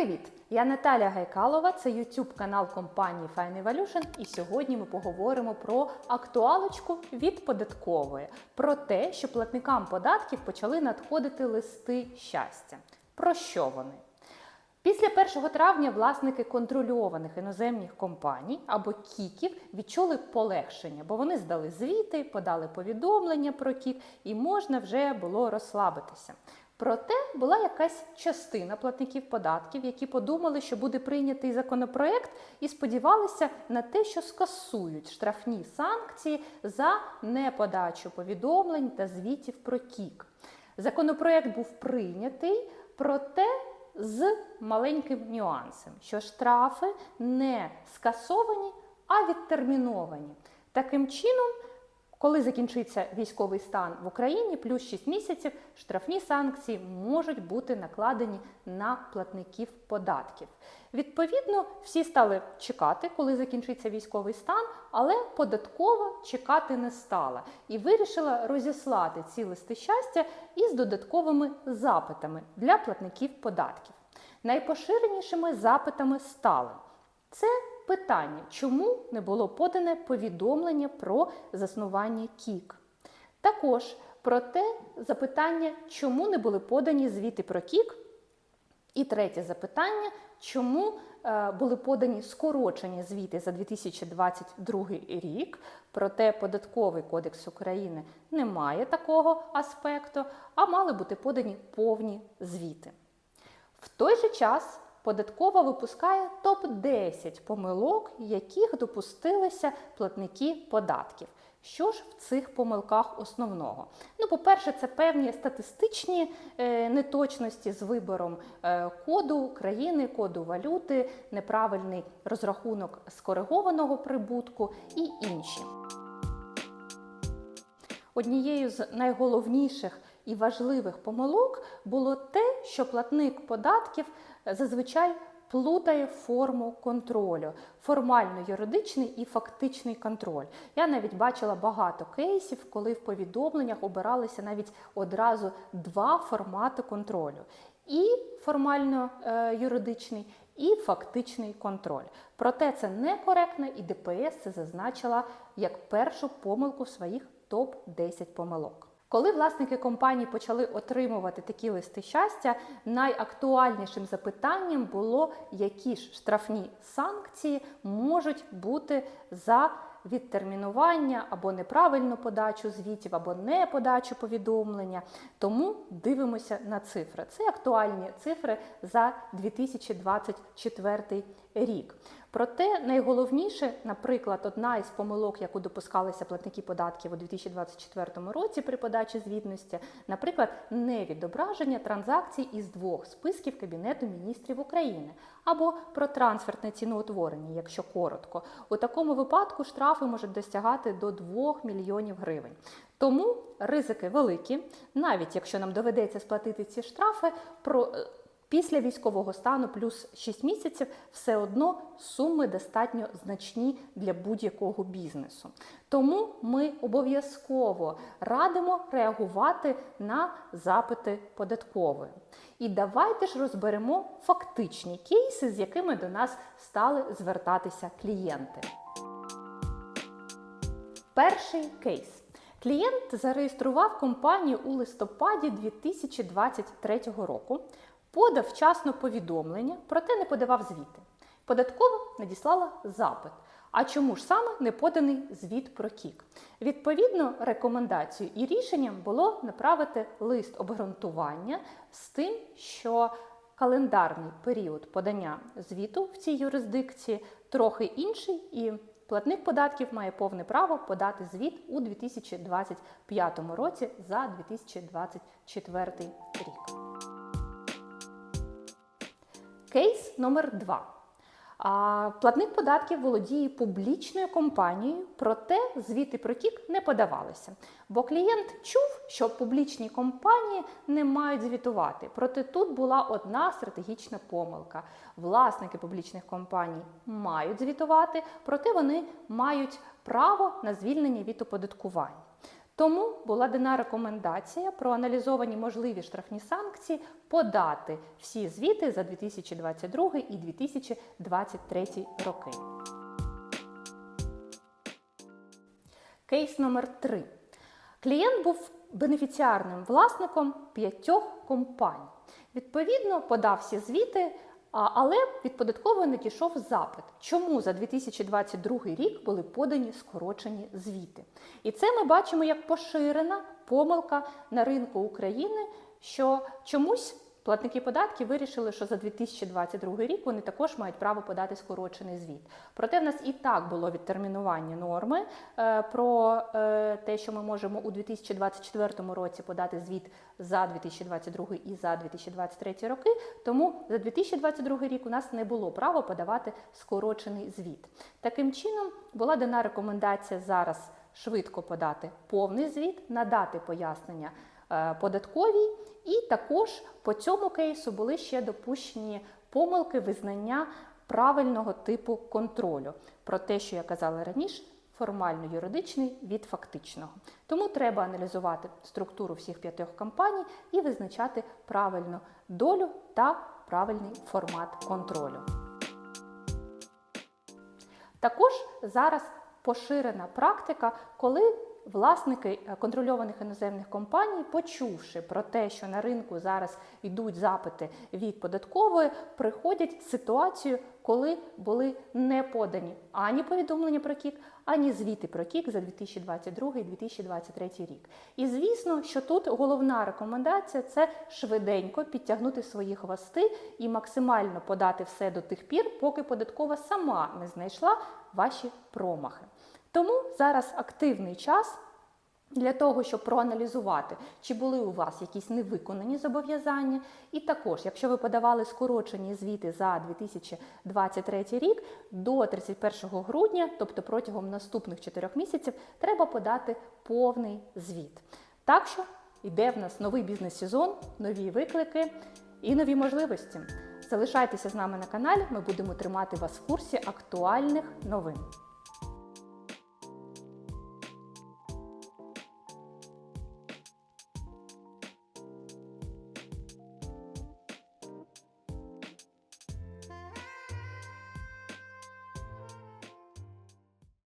Привіт! Я Наталя Гайкалова, це YouTube канал компанії Fine Evolution, і сьогодні ми поговоримо про актуалочку від податкової, про те, що платникам податків почали надходити листи щастя. Про що вони? Після 1 травня власники контрольованих іноземних компаній або кіків відчули полегшення, бо вони здали звіти, подали повідомлення про кік, і можна вже було розслабитися. Проте була якась частина платників податків, які подумали, що буде прийнятий законопроект, і сподівалися на те, що скасують штрафні санкції за неподачу повідомлень та звітів про кік. Законопроект був прийнятий, проте з маленьким нюансом, що штрафи не скасовані, а відтерміновані. Таким чином, коли закінчиться військовий стан в Україні, плюс 6 місяців, штрафні санкції можуть бути накладені на платників податків. Відповідно, всі стали чекати, коли закінчиться військовий стан, але податкова чекати не стала і вирішила розіслати ці листи щастя із додатковими запитами для платників податків. Найпоширенішими запитами стали це питання, чому не було подане повідомлення про заснування КІК. Також про те запитання, чому не були подані звіти про КІК. І третє запитання, чому е, були подані скорочені звіти за 2022 рік, проте Податковий кодекс України не має такого аспекту, а мали бути подані повні звіти. В той же час Податкова випускає топ-10 помилок, яких допустилися платники податків. Що ж в цих помилках основного? Ну, по-перше, це певні статистичні е, неточності з вибором е, коду країни, коду валюти, неправильний розрахунок скоригованого прибутку і інші. Однією з найголовніших і важливих помилок було те, що платник податків зазвичай плутає форму контролю, формально-юридичний і фактичний контроль. Я навіть бачила багато кейсів, коли в повідомленнях обиралися навіть одразу два формати контролю: і формально-юридичний, і фактичний контроль. Проте це некоректно, і ДПС це зазначила як першу помилку в своїх топ-10 помилок. Коли власники компаній почали отримувати такі листи щастя, найактуальнішим запитанням було, які ж штрафні санкції можуть бути за відтермінування або неправильну подачу звітів, або не подачу повідомлення. Тому дивимося на цифри. Це актуальні цифри за 2024 рік. Проте найголовніше, наприклад, одна із помилок, яку допускалися платники податків у 2024 році при подачі звітності, наприклад, невідображення транзакцій із двох списків Кабінету міністрів України або про трансфертне ціноутворення, якщо коротко. У такому випадку штрафи можуть досягати до 2 мільйонів гривень. Тому ризики великі, навіть якщо нам доведеться сплатити ці штрафи, про Після військового стану плюс 6 місяців все одно суми достатньо значні для будь-якого бізнесу. Тому ми обов'язково радимо реагувати на запити податкової. І давайте ж розберемо фактичні кейси, з якими до нас стали звертатися клієнти. Перший кейс. Клієнт зареєстрував компанію у листопаді 2023 року подав вчасно повідомлення, проте не подавав звіти. Податкова надіслала запит. А чому ж саме не поданий звіт про кік? Відповідно, рекомендацією і рішенням було направити лист обґрунтування з тим, що календарний період подання звіту в цій юрисдикції трохи інший, і платник податків має повне право подати звіт у 2025 році за 2024 рік. Кейс номер 2 Платник податків володіє публічною компанією, проте звіти про кік не подавалися. Бо клієнт чув, що публічні компанії не мають звітувати. Проте тут була одна стратегічна помилка. Власники публічних компаній мають звітувати, проте вони мають право на звільнення від оподаткування. Тому була дана рекомендація проаналізовані можливі штрафні санкції подати всі звіти за 2022 і 2023 роки. Кейс номер 3. Клієнт був бенефіціарним власником п'ятьох компаній. Відповідно, подав всі звіти, але від податкового надійшов запит, чому за 2022 рік були подані скорочені звіти. І це ми бачимо як поширена помилка на ринку України, що чомусь платники податків вирішили, що за 2022 рік вони також мають право подати скорочений звіт. Проте в нас і так було відтермінування норми е, про е, те, що ми можемо у 2024 році подати звіт за 2022 і за 2023 роки. Тому за 2022 рік у нас не було права подавати скорочений звіт. Таким чином була дана рекомендація зараз швидко подати повний звіт, надати пояснення податковій, і також по цьому кейсу були ще допущені помилки визнання правильного типу контролю про те, що я казала раніше. Формально юридичний від фактичного. Тому треба аналізувати структуру всіх п'ятьох компаній і визначати правильну долю та правильний формат контролю. Також зараз поширена практика, коли власники е, контрольованих іноземних компаній, почувши про те, що на ринку зараз йдуть запити від податкової, приходять в ситуацію, коли були не подані ані повідомлення про КІК, ані звіти про КІК за 2022 і 2023 рік. І звісно, що тут головна рекомендація це швиденько підтягнути свої хвости і максимально подати все до тих пір, поки податкова сама не знайшла ваші промахи. Тому зараз активний час для того, щоб проаналізувати, чи були у вас якісь невиконані зобов'язання. І також, якщо ви подавали скорочені звіти за 2023 рік, до 31 грудня, тобто протягом наступних 4 місяців, треба подати повний звіт. Так що йде в нас новий бізнес-сезон, нові виклики і нові можливості. Залишайтеся з нами на каналі, ми будемо тримати вас в курсі актуальних новин.